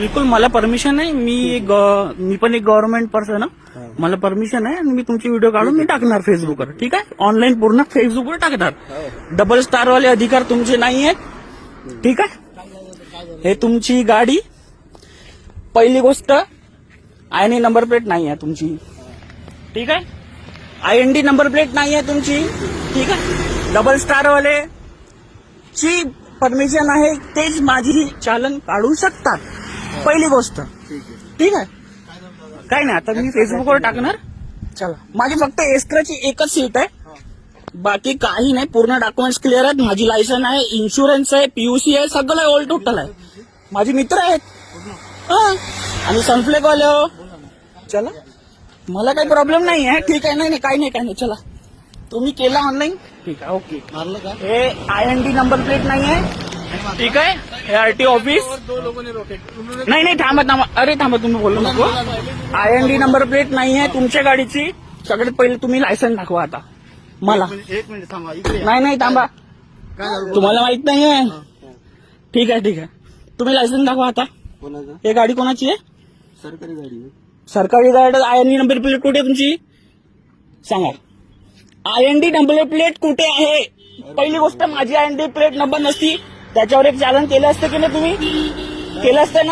बिलकुल मला परमिशन आहे. मी एक मी पण एक गव्हर्नमेंट पर्सन मला परमिशन आहे आणि मी तुमची व्हिडिओ काढून मी टाकणार फेसबुकवर ठीक आहे? ऑनलाईन पूर्ण फेसबुकवर टाकणार. डबल स्टार वाले अधिकार तुमचे नाही आहेत. ठीक आहे? हे तुमची गाडी. पहिली गोष्ट आय नंबर प्लेट नाही आहे तुमची. ठीक आहे? I N D number plate नाही आहे तुमची. ठीक आहे? डबल स्टार वाले ची परमिशन आहे तेच माझी चालन काढू शकतात. पहिली गोष्ट. ठीक आहे? काय नाही आता मी फेसबुकवर टाकणार. चला. माझी फक्त एस्ट्राची एकच सीट आहे. बाकी काही नाही पूर्ण डॉक्युमेंट्स क्लिअर आहेत. माझी लायसन आहे इन्शुरन्स आहे पीयूसी आहे सगळं ऑल टोटल आहे. माझे मित्र आहेत. हा. आणि सनफ्लेक वाले हो. चला. मला काही प्रॉब्लेम नाही आहे. ठीक आहे नाही नाही काही नाही काही नाही. चला. तुम्ही केला ऑनलाईन ठीक आहे ओके. मारलं का हे I N D number plate नाही आहे. ठीक आहे? आरटी ऑफिस नाही नाही थांबा थांबा। अरे थांबा तुम्ही बोलू नको I N D number plate नाही आहे तुमच्या गाडीची. सगळ्यात पहिले तुम्ही लायसन दाखवा आता. मला. एक मिनिट- थांबा. नाही नाही थांबा. तुम्हाला माहीत नाही आहे? ठीक आहे ठीक आहे. तुम्ही लायसन दाखवा आता. कोणाचं? हे गाडी कोणाची आहे? सरकारी गाडी. सरकारी गाडी I N D number plate कुठे आहे तुमची? सांगा. I N D number plate कुठे आहे? पहिली गोष्ट माझी I N D plate number नसती. त्याच्यावर एक चालन केलं असतं की नाही तुम्ही? केलं असतं ना?